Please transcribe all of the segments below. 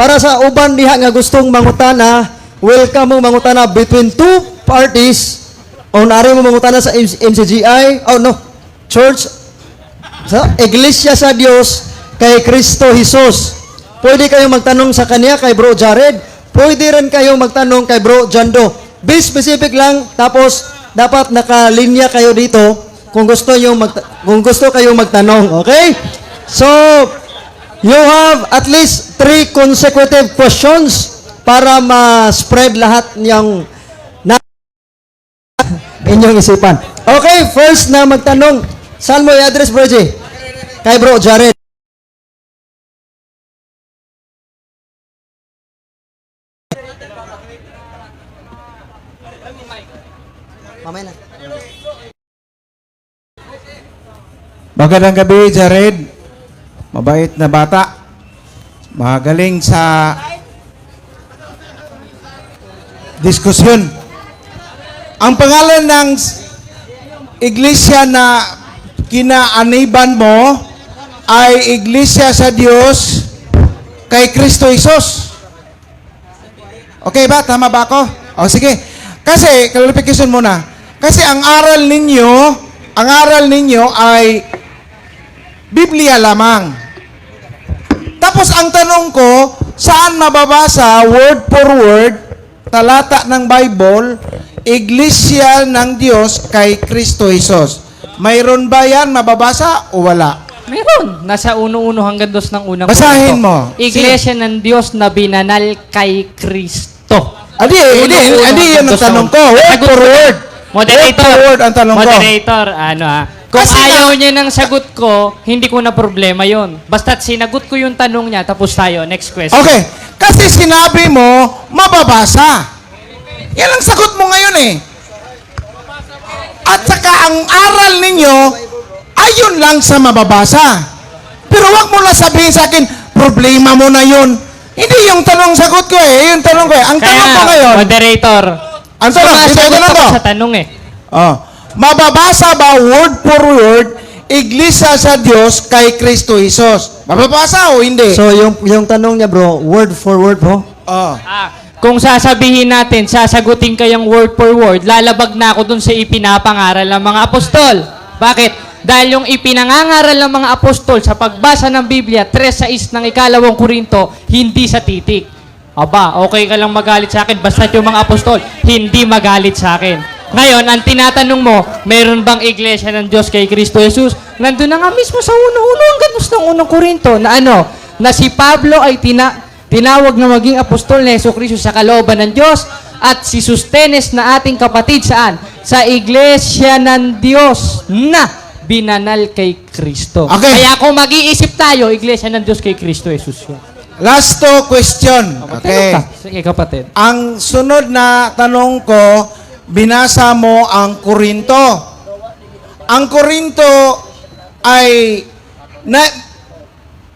para sa uban diha nga gustong mangutana, welcome mo mangutana between two parties. O nari mo mangutana sa MC- MCGI, oh no, church, sa Iglesia sa Diyos kay Kristo Jesus. Pwede kayong magtanong sa kanya kay Bro Jared. Pwede rin kayong magtanong kay Bro Jando. Be specific lang tapos dapat nakalinya kayo dito kung gusto yung kung gusto kayong magtanong, okay? So, you have at least three consecutive questions para ma-spread lahat ng na inyong isipan. Okay, first na magtanong. Saan mo i-address, Bro J? Kay Bro Jared. Mamaya na. Magandang gabi, Jared. Mabait na bata. Magaling sa diskusyon. Ang pangalan ng iglesia na kinaaniban mo ay Iglesia sa Diyos kay Kristo Isos. Okay ba? Tama ba ako? O sige. Kasi, clarification muna. Kasi ang aral ninyo, ang aral ninyo ay Biblia lamang. Tapos ang tanong ko, saan mababasa word for word, talata ng Bible, Iglesia ng Diyos kay Kristo Jesus? Mayroon ba yan mababasa o wala? Meron. Nasa uno-uno hanggang dos ng unang Basahin mo. Iglesia ng Diyos na binanal kay Kristo. Adi, adi, adi yan ang tanong ng- ko. Word for word. Moderator. Word for word ang tanong ko. Moderator, ano ha? Kung Kasi ayaw nga- niya ng sagot ko, hindi ko na problema yon. Basta't sinagot ko yung tanong niya, tapos tayo. Next question. Okay. Kasi sinabi mo, mababasa. Yan ang sagot mo ngayon eh. At saka ang aral ninyo, ayon lang sa mababasa. Pero wag mo na sabihin sa akin, problema mo na yun. Hindi yung tanong sagot ko eh. Yung tanong ko eh. Ang Kaya tanong ko nga, ngayon, moderator. ang tanong, ito ako ko. sa tanong eh. Oh. Mababasa ba word for word, Iglesia sa Diyos kay Kristo Jesus? Mababasa o hindi? So, yung, yung tanong niya, bro, word for word, bro. oh. Ah, kung sasabihin natin, sasagutin kayang word for word, lalabag na ako dun sa ipinapangaral ng mga apostol. Bakit? Dahil yung ipinangangaral ng mga apostol sa pagbasa ng Biblia, 3.6 ng ikalawang Korinto, hindi sa titik. Aba, okay ka lang magalit sa akin, basta yung mga apostol, hindi magalit sa akin. Ngayon, ang tinatanong mo, meron bang iglesia ng Diyos kay Kristo Jesus? Nandun na nga mismo sa uno-uno, ang ganus ng unang Korinto, na ano, na si Pablo ay tina, tinawag na maging apostol ni Yeso Kristo sa kalooban ng Diyos at si Sustenes na ating kapatid saan? Sa iglesia ng Diyos na binanal kay Kristo. Okay. Kaya kung mag-iisip tayo, iglesia ng Diyos kay Kristo Jesus yun. Last to question. Okay. Ka. Sige, kapatid. Ang sunod na tanong ko, binasa mo ang Korinto. Ang Korinto ay na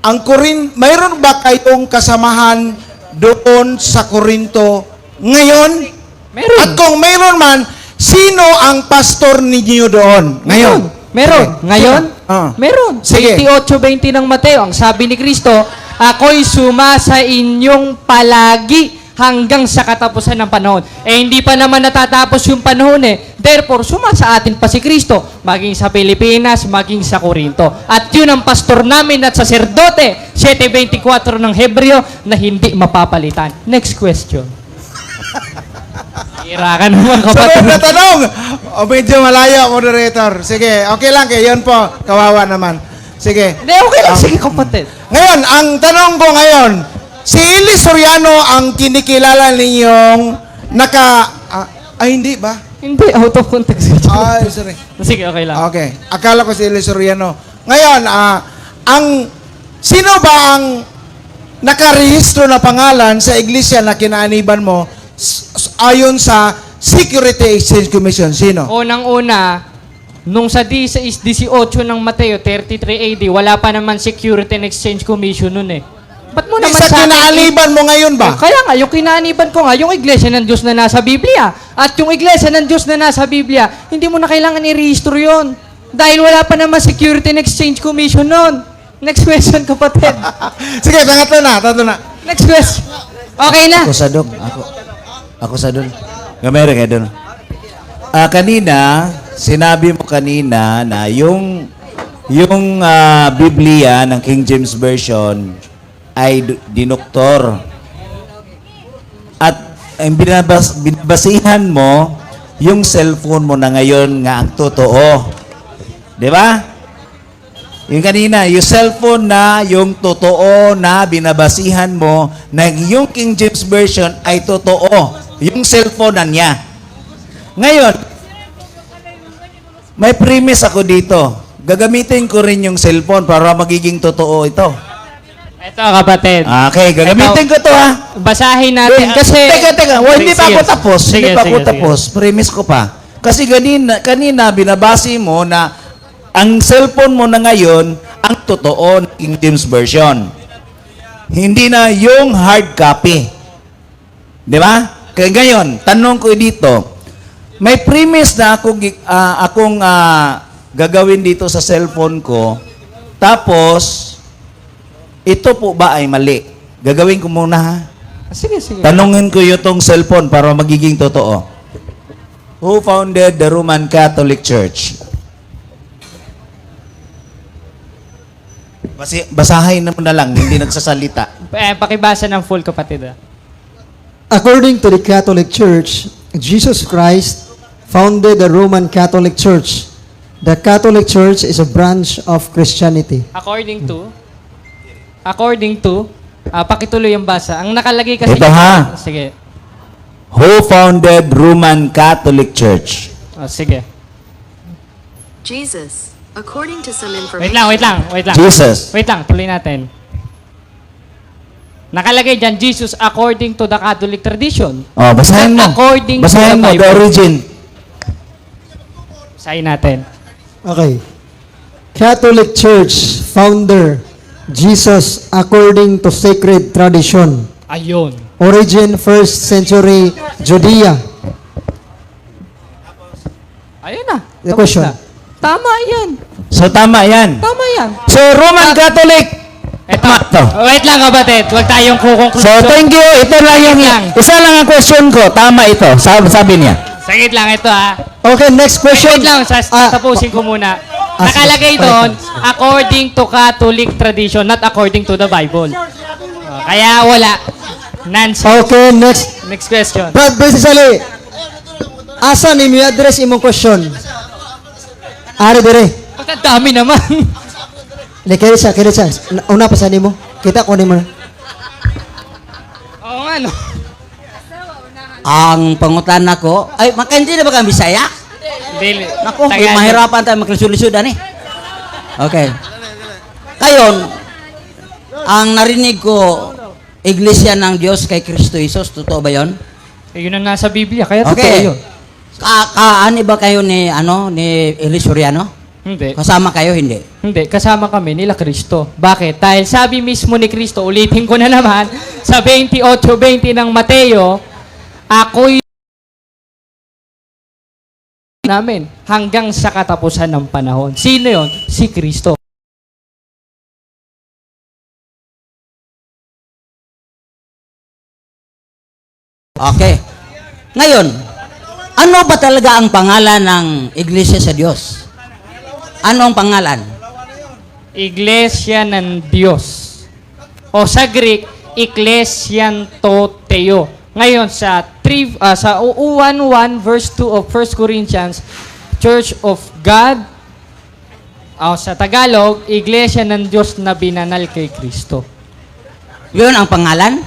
ang Korin mayroon ba kayong kasamahan doon sa Korinto ngayon? Meron. At kung mayroon man, sino ang pastor ninyo doon ngayon? Meron. Sige. Ngayon? Ah. Meron. Sige. 28.20 ng Mateo, ang sabi ni Kristo, ako'y suma sa inyong palagi hanggang sa katapusan ng panahon. Eh, hindi pa naman natatapos yung panahon eh. Therefore, suma sa atin pa si Kristo, maging sa Pilipinas, maging sa Korinto. At yun ang pastor namin at saserdote, 7.24 ng Hebreo, na hindi mapapalitan. Next question. Tira ka naman, Sunod kapatid. na tanong. O medyo malayo, moderator. Sige, okay lang kay yun po. Kawawa naman. Sige. Hindi, okay lang. Sige, kapatid. Ngayon, ang tanong ko ngayon, si Eli Soriano ang kinikilala ninyong naka... ah, ay, hindi ba? Hindi, out of context. Ay, sorry. Sige, okay lang. Okay. Akala ko si Eli Soriano. Ngayon, ah, ang... Sino ba ang nakarehistro na pangalan sa iglesia na kinaaniban mo s- s- ayon sa Security Exchange Commission? Sino? Unang-una, nung sa 18 ng Mateo, 33 AD, wala pa naman Security and Exchange Commission nun eh. Ba't mo naman sa sa akin- kinaaniban mo ngayon ba? Eh, Kaya nga, yung kinaaniban ko nga, yung iglesia ng Diyos na nasa Biblia. At yung iglesia ng Diyos na nasa Biblia, hindi mo na kailangan i-register yun. Dahil wala pa naman Security and Exchange Commission nun. Next question, kapatid. Sige, pangatlo na, tatlo na. Next question. Okay na. Ako sa dong. Ako. Ako sa dong. Gamere kayo dong. Ah, kanina, sinabi mo kanina na yung yung ah, Biblia ng King James Version ay dinoktor. At ang binabas, binabasihan mo yung cellphone mo na ngayon nga ang totoo. 'Di ba? Yung kanina, yung cellphone na yung totoo na binabasihan mo na yung King James Version ay totoo. Yung cellphone na niya. Ngayon, may premise ako dito. Gagamitin ko rin yung cellphone para magiging totoo ito. Ito kapatid. Okay, gagamitin ko to ha. Basahin natin Doon, kasi... Teka, teka. Well, hindi pa Sige, ako sige. tapos. Sige, hindi pa ako sige, sige. tapos. Premise ko pa. Kasi kanina, kanina binabasi mo na ang cellphone mo na ngayon ang totoo ng King James Version. Hindi na yung hard copy. Di ba? Kaya ngayon, tanong ko dito, may premise na akong, gi- ah, akong ah, gagawin dito sa cellphone ko, tapos, ito po ba ay mali? Gagawin ko muna ha. Sige, sige. Tanungin ko yung cellphone para magiging totoo. Who founded the Roman Catholic Church? Basi, basahin na mo na lang, hindi nagsasalita. Eh, pakibasa ng full kapatid. ah. According to the Catholic Church, Jesus Christ founded the Roman Catholic Church. The Catholic Church is a branch of Christianity. According to... According to... ah, pakituloy yung basa. Ang nakalagay kasi... Ito, ha? Sige. Who founded Roman Catholic Church? Oh, sige. Jesus, according to some Wait information. lang, wait lang, wait lang. Jesus. Wait lang, tuloy natin. Nakalagay dyan, Jesus according to the Catholic tradition. Oh, basahin mo. According to basahin the mo, the Bible. origin. Sayin natin. Okay. Catholic Church founder Jesus according to sacred tradition. Ayun. Origin 1st century Judea. Ayun na. The question. na. Tama yan. So, tama yan. Tama yan. So, Roman Catholic. Eto. Tama to. Wait lang kapatid. Huwag tayong So, kukonklusyon. thank you. Ito lang yung, lang. isa lang ang question ko. Tama ito. Sabi, sabi niya. Sagit lang ito ha. Okay, next question. Wait lang, sa, Ah, tapusin ko muna. Nakalagay doon, according to Catholic tradition, not according to the Bible. Oh, kaya wala. Nonsense. Okay, next. Next question. Brad Basically, asa ni mi address imong question? Ari dire. Ang dami naman. Le kaya siya, kaya siya. Na- Una pa sa nimo. Kita ko ni mo. Oo nga no. Ang pangutana ko, ay, makainti na ba kang Bisaya? Dili. Naku, Tagalog. mahirapan tayo maglisulisudan eh. Okay. Kayon, ang narinig ko, Iglesia ng Diyos kay Kristo Jesus, totoo ba yon? Eh, yun ang nasa Biblia, kaya totoo Okay. yun. Ka kaani ba kayo ni, ano, ni Eli Soriano? Hindi. Kasama kayo, hindi? Hindi, kasama kami nila Kristo. Bakit? Dahil sabi mismo ni Kristo, ulitin ko na naman, sa 28.20 ng Mateo, ako'y namin hanggang sa katapusan ng panahon. Sino yon? Si Kristo. Okay. Ngayon, ano ba talaga ang pangalan ng Iglesia sa Diyos? Ano ang pangalan? Iglesia ng Diyos. O sa Greek, Ecclesian to Theo. Ngayon sa 3 ah, sa 1:1 verse 2 of 1 Corinthians, Church of God o sa Tagalog, Iglesia ng Diyos na binanal kay Kristo. Yun ang pangalan?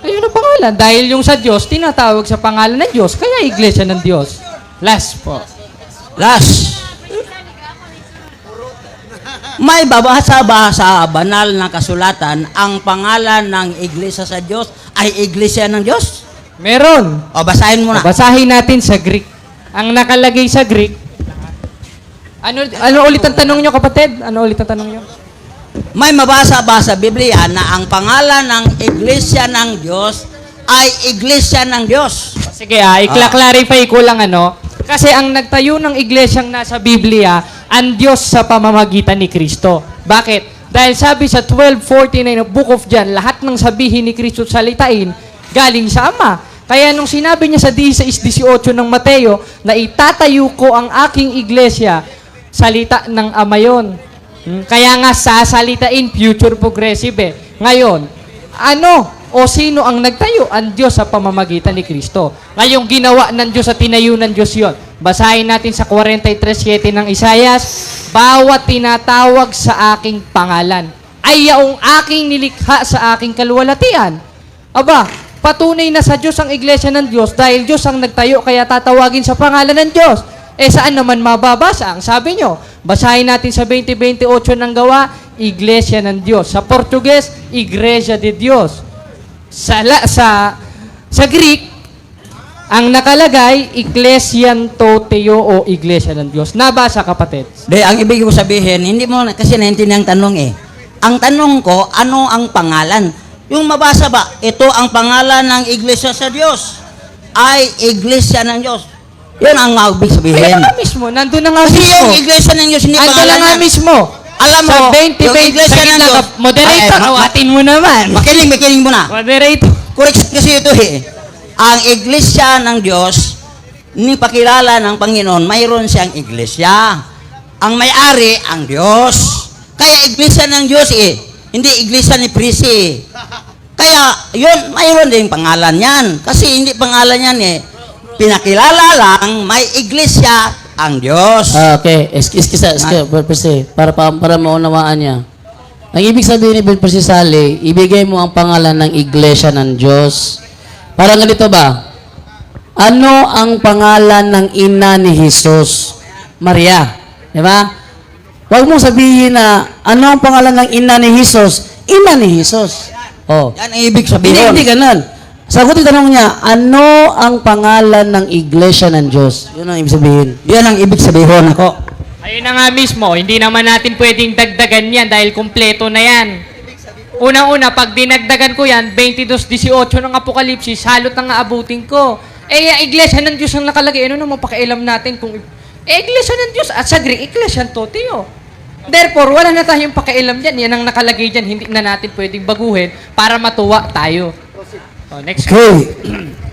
Ayun ang pangalan. Dahil yung sa Diyos, tinatawag sa pangalan ng Diyos. Kaya Iglesia ng Diyos. Last po. Last. May babasa ba sa banal na kasulatan ang pangalan ng iglesia sa Diyos ay iglesia ng Diyos? Meron. O basahin mo na. Basahin natin sa Greek. Ang nakalagay sa Greek, ano, ano ulit ang tanong nyo, kapatid? Ano ulit ang tanong nyo? May mabasa ba sa Biblia na ang pangalan ng iglesia ng Diyos ay iglesia ng Diyos? Sige ah, ikla-clarify ko lang ano. Kasi ang nagtayo ng iglesyang nasa Biblia, ang Diyos sa pamamagitan ni Kristo. Bakit? Dahil sabi sa 12.49 ng Book of John, lahat ng sabihin ni Kristo salitain, galing sa Ama. Kaya nung sinabi niya sa 16.18 ng Mateo, na itatayo ko ang aking iglesia, salita ng Ama yun. Hmm, Kaya nga sasalitain, future progressive eh. Ngayon, ano o sino ang nagtayo? Ang Diyos sa pamamagitan ni Kristo. Ngayong ginawa ng Diyos sa tinayo ng Diyos yon. Basahin natin sa 43.7 ng Isayas, Bawat tinatawag sa aking pangalan ay yaong aking nilikha sa aking kaluwalhatian. Aba, patunay na sa Diyos ang iglesia ng Diyos dahil Diyos ang nagtayo kaya tatawagin sa pangalan ng Diyos. Eh saan naman mababasa? Ang sabi nyo, basahin natin sa 2028 ng gawa, Iglesia ng Diyos. Sa Portuguese, Iglesia de Dios. Sa, la- sa, sa Greek, ang nakalagay, Ecclesian Toteo o Iglesia ng Diyos. Nabasa kapatid? De, ang ibig ko sabihin, hindi mo kasi naintindihan ang tanong eh. Ang tanong ko, ano ang pangalan? Yung mabasa ba, ito ang pangalan ng iglesia sa Diyos. Ay, iglesia ng Diyos. Yun ang ibig sabihin. Nga mismo, nandun na nga Kasi mismo. yung iglesia ng Diyos, hindi pangalan na nga yan. mismo. Alam mo, sa 20, yung 20, iglesia ng Diyos. moderator, Ay, ma- awatin mo naman. Makinig, makinig mo na. Moderator. Correct kasi ito eh. Ang iglesia ng Diyos, ni pakilala ng Panginoon, mayroon siyang iglesia. Ang may-ari, ang Diyos. Kaya iglesia ng Diyos eh. Hindi iglesia ni Prisi. Kaya, yun, mayroon din pangalan yan. Kasi hindi pangalan yan eh. Pinakilala lang, may iglesia ang Diyos. Ah, okay. Excuse, excuse, excuse, Brother para, para, para maunawaan niya. Ang ibig sabihin ni Brother Sally, ibigay mo ang pangalan ng Iglesia ng Diyos. Parang ganito ba? Ano ang pangalan ng ina ni Jesus? Maria. Di ba? Huwag mong sabihin na, ano ang pangalan ng ina ni Jesus? Ina ni Jesus. Oh. Yan ang ibig Hindi, sabihin. hindi ganun. Sagutin tanong niya, ano ang pangalan ng Iglesia ng Diyos? Yun ang ibig sabihin. Yan ang ibig sabihin ako. Ayun na nga mismo, hindi naman natin pwedeng dagdagan yan dahil kumpleto na yan. Unang-una, pag dinagdagan ko yan, 22.18 ng Apokalipsis, halot ang aabutin ko. Eh, ang iglesia ng Diyos ang nakalagay. Ano naman pakialam natin kung... Eh, iglesia ng Diyos at sa Greek, iglesia ng Toteo. Therefore, wala na tayong pakialam dyan. Yan ang nakalagay dyan. Hindi na natin pwedeng baguhin para matuwa tayo. Oh, next. Okay.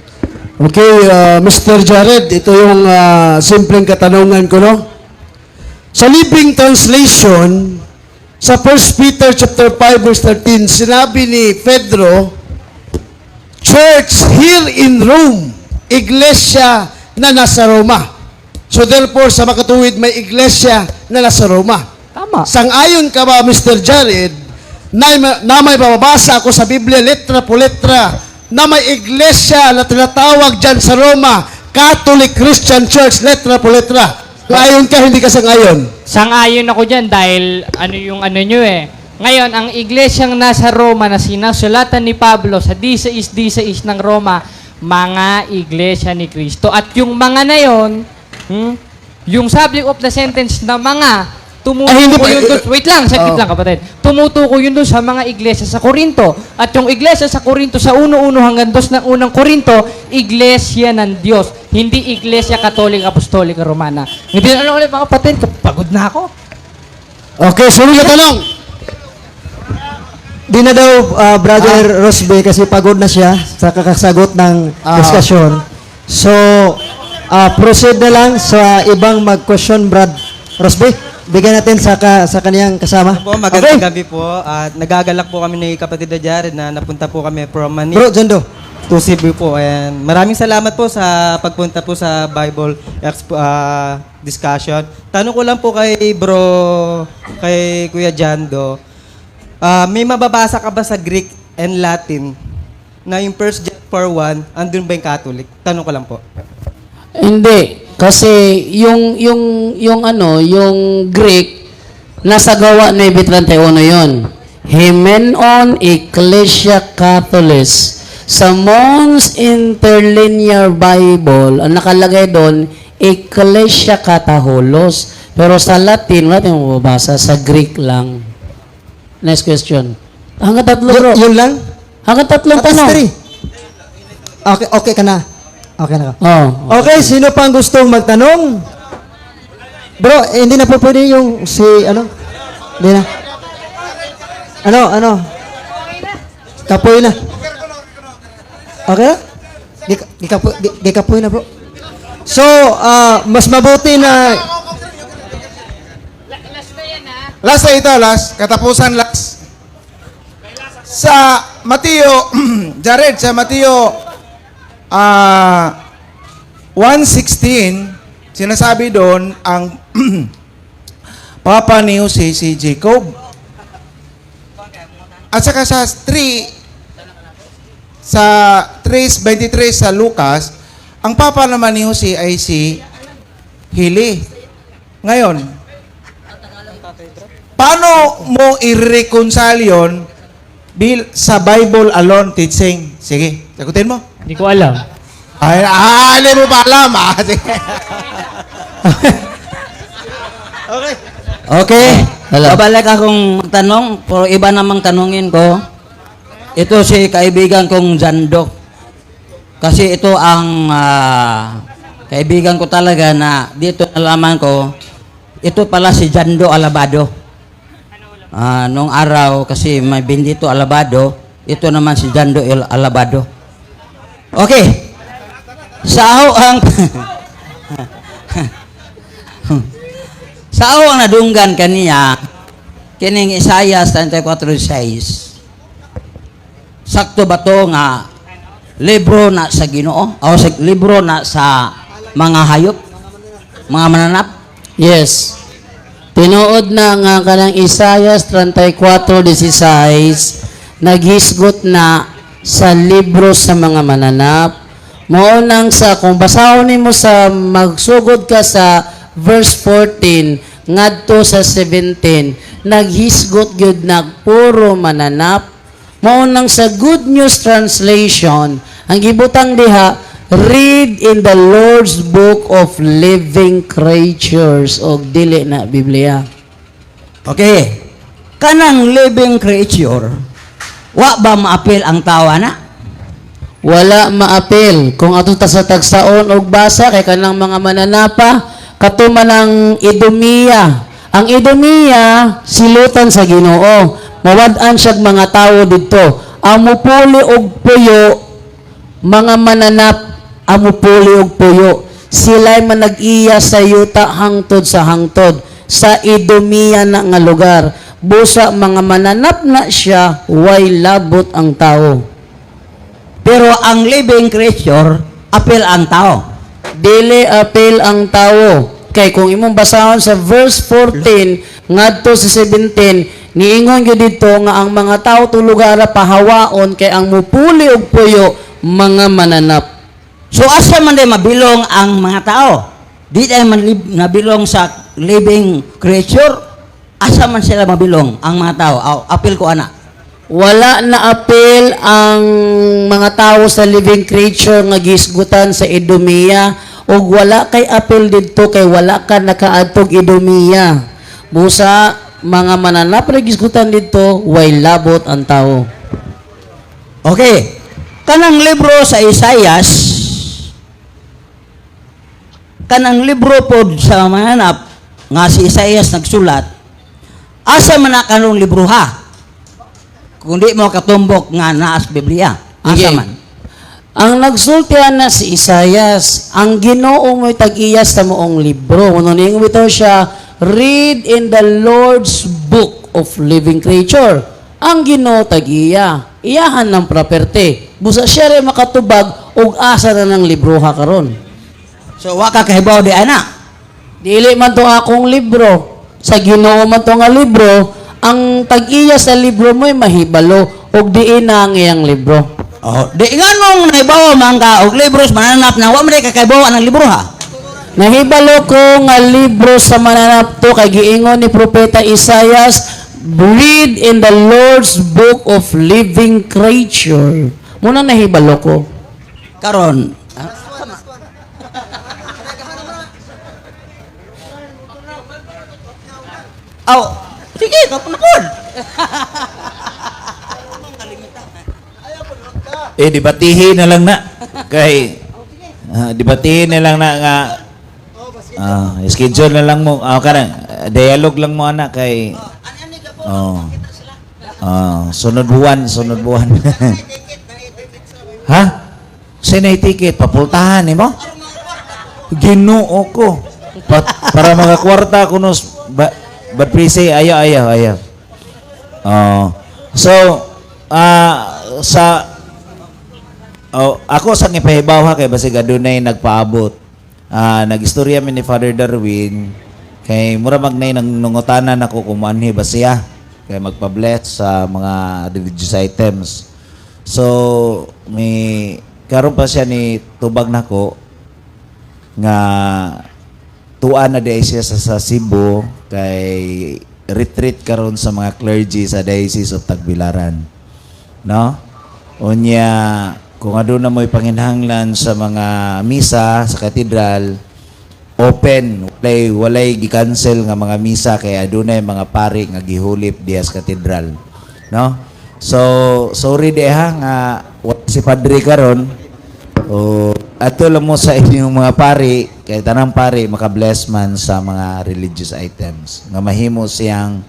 Okay, uh, Mr. Jared, ito yung uh, simpleng katanungan ko, no? Sa Living Translation, sa 1 Peter chapter 5 verse 13, sinabi ni Pedro, Church here in Rome, iglesia na nasa Roma. So therefore, sa makatuwid, may iglesia na nasa Roma. Tama. Sang-ayon ka ba, Mr. Jared, na, na may bababasa ako sa Biblia, letra po letra, na may iglesia na tinatawag dyan sa Roma, Catholic Christian Church, letra po letra. Ayon ka, hindi ka sang-ayon. Sang-ayon ako dyan dahil ano yung ano nyo eh. Ngayon, ang iglesyang nasa Roma na sinasulatan ni Pablo sa 16-16 ng Roma, mga iglesia ni Kristo. At yung mga na yon, hmm, yung subject of the sentence na mga, tumutuko Ay, hindi pa- yun doon, wait lang, saglit Oo. lang kapatid. Tumutuko yun doon sa mga iglesia sa Korinto. At yung iglesia sa Korinto, sa uno-uno hanggang dos ng unang Korinto, iglesia ng Diyos. Hindi iglesia katolik, apostolika, romana. Hindi na ano ulit mga kapatid, pagod na ako. Okay, sunod na tanong. Di na daw, uh, Brother Rosby, kasi pagod na siya sa kakasagot ng Ah. diskusyon. So, uh, proceed na lang sa ibang mag-question, Brad Rosby. Bigyan natin sa, ka, sa kaniyang kasama. Po, magandang gabi po. At nagagalak po kami ni kapatid na Jared na napunta po kami from Manila Bro, Jondo. to Cebu po. And maraming salamat po sa pagpunta po sa Bible expo, ah, discussion. Tanong ko lang po kay bro, kay Kuya Jando. Ah, may mababasa ka ba sa Greek and Latin na yung 1 John 4.1, andun ba yung Catholic? Tanong ko lang po. Hindi. Kasi yung, yung, yung ano, yung Greek, nasa gawa 9.31 yun. Hymenon Ecclesia Catholis. Sa Mons Interlinear Bible, ang nakalagay doon, Ecclesia Catholos. Pero sa Latin, wala tayong mababasa. Sa Greek lang. Next question. Hanggang tatlo, bro. Yun lang? Hanggang tatlong tanong. Okay, okay ka na. Okay na ka. Oh. Okay, sino pang gustong magtanong? Bro, eh, hindi na po pwede yung si, ano? Hindi na. Ano, ano? Kapoy na. Okay na? Di, di, kapoy, di, di kapoy na, bro. So, ah, mas mabuti na... Last na ito, last. Katapusan, last. Sa Mateo, Jared, sa Mateo ah 1.16, sinasabi doon ang papa ni Jose si Jacob. At saka sa 3, sa 3.23 sa Lucas, ang papa naman ni Jose ay si Hili. Ngayon, paano mo i-reconcile yun sa Bible alone teaching? Sige, sagutin mo. Hindi ko alam. Ay, ah, hindi mo pa alam, ah. Sige. Okay. Hello. Babalik akong magtanong, pero iba namang tanungin ko. Ito si kaibigan kong Jando. Kasi ito ang ah, kaibigan ko talaga na dito nalaman ko, ito pala si Jando Alabado. Ah, nung araw kasi may bindito Alabado, ito naman si Jando El Alabado. Okay. Sa ako ang Sa ako ang nadunggan kaniya, kining Isaiah 34.6, sakto ba to nga libro na sa ginoo? O sa libro na sa mga hayop? Mga mananap? Yes. Tinuod na nga kanang Isaiah 34:16 naghisgot na sa libro sa mga mananap. Mao nang sa kung basahon nimo sa magsugod ka sa verse 14 ngadto sa 17 naghisgot gyud na puro mananap. Mao nang sa Good News Translation ang gibutang diha read in the Lord's book of living creatures o dili na Biblia. Okay. Kanang living creature, wa ba maapil ang tawa na? Wala maapil kung ato ta sa tagsaon og basa kay kanang mga mananapa katuman ang Idumiya. Ang Idumiya silutan sa Ginoo. Mawad-an siya mga tawo didto. Ang mupuli puyo mga mananap amupuli og puyo. Sila'y manag-iya sa yuta hangtod sa hangtod sa Idumiya na nga lugar. Busa mga mananap na siya, way labot ang tao. Pero ang living creature, apil ang tao. Dili apil ang tao. Kay kung imong basahon sa verse 14 ngadto sa 17 niingon gyud dito nga ang mga tao tulugara pahawaon kay ang mupuli og puyo mga mananap. So asa man day mabilong ang mga tao? Di day man nabilong sa living creature? Asa man sila mabilong ang mga tao? Aw, apil ko ana. Wala na apil ang mga tao sa living creature nga gisgutan sa Edomia ug wala kay apil didto kay wala ka nakaadtog Edomia. Busa mga mananap na gisgutan didto way labot ang tao. Okay. Kanang libro sa Isayas, kanang libro pod sa mananap, nga si Isayas nagsulat, asa man na kanong libro ha? Kung di mo katumbok nga naas Biblia. Asa Okay. man? Ang nagsultihan na si Isayas, ang Ginoo mo'y tag-iyas sa moong libro. Kuno ning bitaw siya, read in the Lord's book of living creature. Ang Ginoo tag-iya, iyahan ng property. Busa siya rin makatubag ug asa na ng libro ha karon. So, wa ka kahibaw di ana. Dili man to akong libro. Sa Ginoo man to nga libro, ang tag-iya sa libro mo'y mahibalo ug diin na ang iyang libro. Oh, di nga nung nahibaw man ka og libros mananap na wa man day kakahibaw ang libro ha. Nahibalo ko nga libro sa mananap to kay giingon ni propeta Isaias read in the Lord's book of living creature. Muna nahibalo ko. Karon, Aw, sige, kapunapod. Eh, dibatihin na lang na. Kay, ah, dibatihin na lang na nga, ah, schedule na lang mo, ah, karang, dialogue lang mo anak kay, oh. Ah, sunod buwan, sunod buwan. ha? Sinay ticket, papultahan ni mo? Ginoo ko. Pa- para mga kwarta ko nos ba, but say ayaw ayaw ayaw. Oh. so ah sa oh, ako sa gipahibaw ha kay basig adunay nagpaabot. Ah nagistorya mi ni Father Darwin kay mura magnay nang nungutanan ako kung manhi ba siya kay magpa-bless sa mga religious items. So may karon pa siya ni tubag nako nga tuan na day sa, sa Cebu kay retreat karon sa mga clergy sa Diocese of Tagbilaran. No? Unya kung ano na mo'y panginhanglan sa mga misa sa katedral, open, walay, walay gi-cancel nga mga misa kay adunay mga pari nga gihulip diya sa katedral. No? So, sorry deha nga wa si padre karon o ato lang mo sa inyong mga pari, kay tanang pari maka-bless man sa mga religious items nga mahimo siyang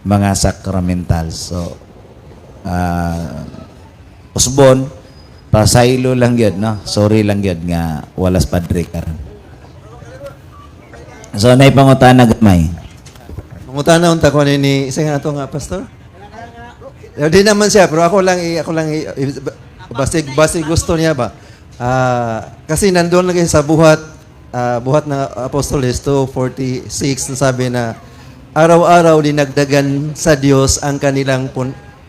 mga sacramentals. So, ah usbon, pasaylo lang yun, no? Sorry lang yun nga walas padre karon. So, na ipangutana gamay. Mangutana unta ko ni isa nga ato nga pastor. Eh, Di naman siya, pero ako lang ako lang basig basig gusto niya ba. Ah, kasi nandoon lagi sa buhat ah, buhat ng Apostoles 2:46 na sabi na araw-araw dinagdagan sa Diyos ang kanilang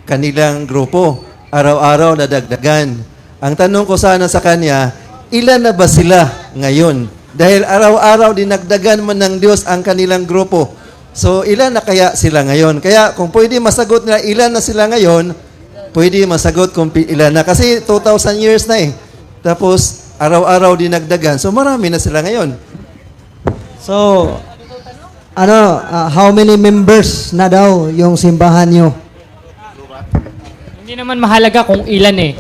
kanilang grupo. Araw-araw nadagdagan. Ang tanong ko sana sa kanya, ilan na ba sila ngayon? Dahil araw-araw dinagdagan man ng Diyos ang kanilang grupo. So, ilan na kaya sila ngayon? Kaya kung pwede masagot nila ilan na sila ngayon, pwede masagot kung ilan na. Kasi 2,000 years na eh. Tapos, araw-araw dinagdagan. So, marami na sila ngayon. So, ano, ah, how many members na daw yung simbahan nyo? Hindi naman mahalaga kung ilan eh.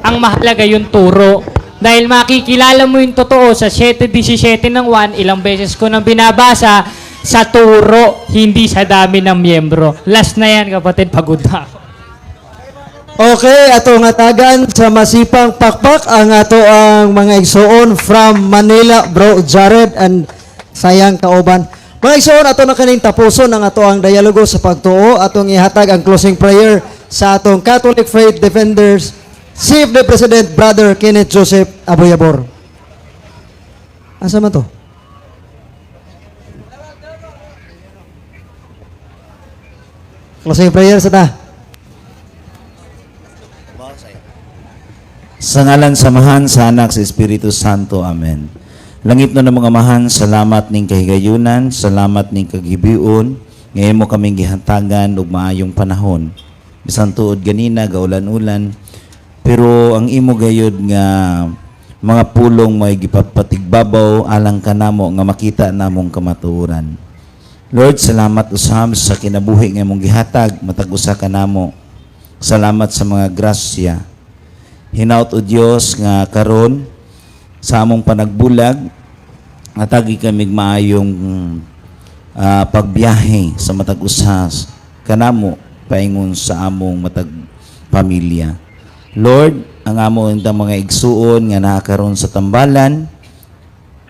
Ang mahalaga yung turo. Dahil makikilala mo yung totoo sa 7.17 ng 1, ilang beses ko nang binabasa, sa turo, hindi sa dami ng miyembro. Last na yan, kapatid, pagod na ako. Okay, ato nga tagan sa masipang pakpak ang ato ang mga igsoon from Manila, bro Jared and sayang kauban. Mga igsoon, ato na kaning tapuson ang ato ang dialogo sa pagtuo, atong ihatag ang closing prayer sa atong Catholic Faith Defenders Chief the President Brother Kenneth Joseph Aboyabor. Asa man to? Closing prayer sa ta. Sa ngalan samahan sa anak sa Espiritu Santo. Amen. Langit na ng mga mahan, salamat ning kahigayunan, salamat ning kagibion, ngayon mo kaming gihantagan ug maayong panahon. Bisan tuod ganina, gaulan-ulan, pero ang imo gayud nga mga pulong may gipapatigbabaw alang kanamo nga makita namong kamatuoran. Lord, salamat usam sa kinabuhi nga mong gihatag matag usa kanamo. Salamat sa mga grasya. Hinaut o Dios nga karon sa among panagbulag natagi kami maayong ah, pagbiyahe sa matag usas kanamo paingon sa among matag pamilya. Lord, ang among indang mga igsuon nga nakakaroon sa tambalan,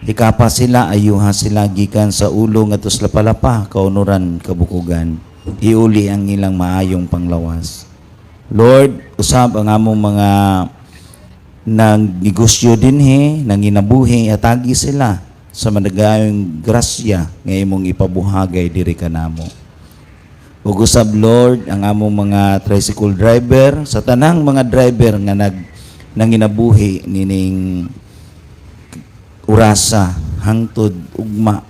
Hikapa sila, ayuha sila gikan sa ulo nga tus lapalapa, kaunuran, kabukugan. Iuli ang ilang maayong panglawas. Lord, usab ang among mga nang negosyo din he, nang inabuhi, atagi sila sa managayong grasya nga imong ipabuhagay diri kanamo. Ug usab Lord ang among mga tricycle driver sa tanang mga driver nga nag nanginabuhi nining urasa hangtod ugma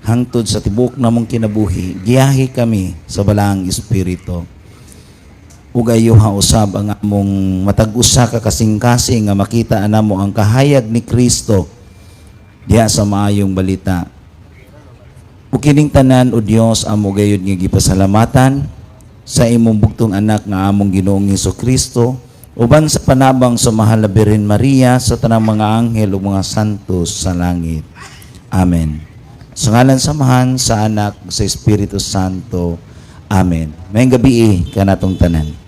hangtod sa tibok namong kinabuhi giyahi kami sa balaang espiritu ug ayuha usab ang among matag usa ka kasing-kasing nga makita anamo ang kahayag ni Kristo diha sa maayong balita ug kining tanan o Dios amo gayud nga gipasalamatan sa imong bugtong anak nga among Ginoong Kristo uban sa panabang sa mahal na Birhen Maria sa tanang mga anghel ug mga santos sa langit. Amen. Sa ngalan samahan sa anak sa Espiritu Santo. Amen. May gabi eh, kanatong tanan.